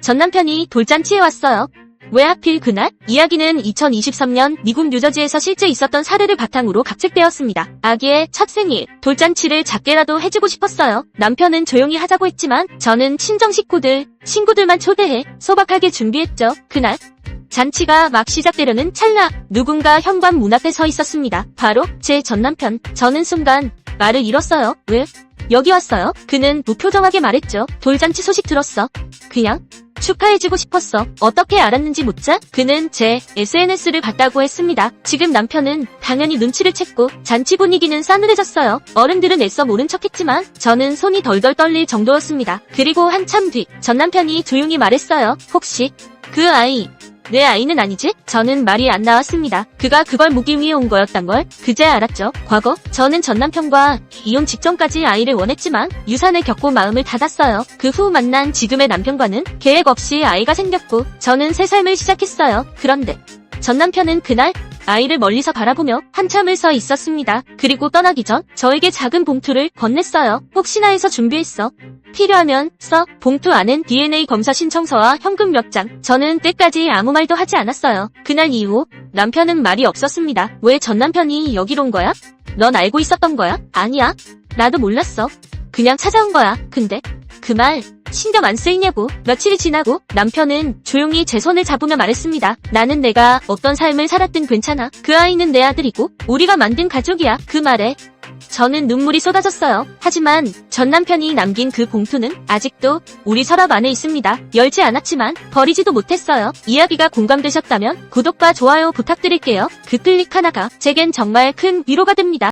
전 남편이 돌잔치에 왔어요. 왜 하필 그날? 이야기는 2023년 미국 뉴저지에서 실제 있었던 사례를 바탕으로 각색되었습니다. 아기의 첫 생일, 돌잔치를 작게라도 해주고 싶었어요. 남편은 조용히 하자고 했지만 저는 친정 식구들, 친구들만 초대해 소박하게 준비했죠. 그날 잔치가 막 시작되려는 찰나 누군가 현관 문 앞에 서 있었습니다. 바로 제 전 남편. 저는 순간 말을 잃었어요. 왜? 여기 왔어요? 그는 무표정하게 말했죠. 돌잔치 소식 들었어. 그냥 축하해주고 싶었어. 어떻게 알았는지 묻자 그는 제 SNS를 봤다고 했습니다. 지금 남편은 당연히 눈치를 챘고 잔치 분위기는 싸늘해졌어요. 어른들은 애써 모른 척했지만 저는 손이 덜덜 떨릴 정도였습니다. 그리고 한참 뒤 전 남편이 조용히 말했어요. 혹시 그 아이 내 아이는 아니지? 저는 말이 안 나왔습니다. 그가 그걸 묻기 위해 온 거였단 걸 그제 알았죠. 과거 저는 전 남편과 이혼 직전까지 아이를 원했지만 유산을 겪고 마음을 닫았어요. 그 후 만난 지금의 남편과는 계획 없이 아이가 생겼고 저는 새 삶을 시작했어요. 그런데 전 남편은 그날 아이를 멀리서 바라보며 한참을 서 있었습니다. 그리고 떠나기 전 저에게 작은 봉투를 건넸어요. 혹시나 해서 준비했어. 필요하면 써. 봉투 안엔 DNA 검사 신청서와 현금 몇 장. 저는 때까지 아무 말도 하지 않았어요. 그날 이후 남편은 말이 없었습니다. 왜 전 남편이 여기로 온 거야? 넌 알고 있었던 거야? 아니야. 나도 몰랐어. 그냥 찾아온 거야. 근데 그 말 신경 안 쓰이냐고. 며칠이 지나고 남편은 조용히 제 손을 잡으며 말했습니다. 나는 내가 어떤 삶을 살았든 괜찮아. 그 아이는 내 아들이고 우리가 만든 가족이야. 그 말에 저는 눈물이 쏟아졌어요. 하지만 전 남편이 남긴 그 봉투는 아직도 우리 서랍 안에 있습니다. 열지 않았지만 버리지도 못했어요. 이야기가 공감되셨다면 구독과 좋아요 부탁드릴게요. 그 클릭 하나가 제겐 정말 큰 위로가 됩니다.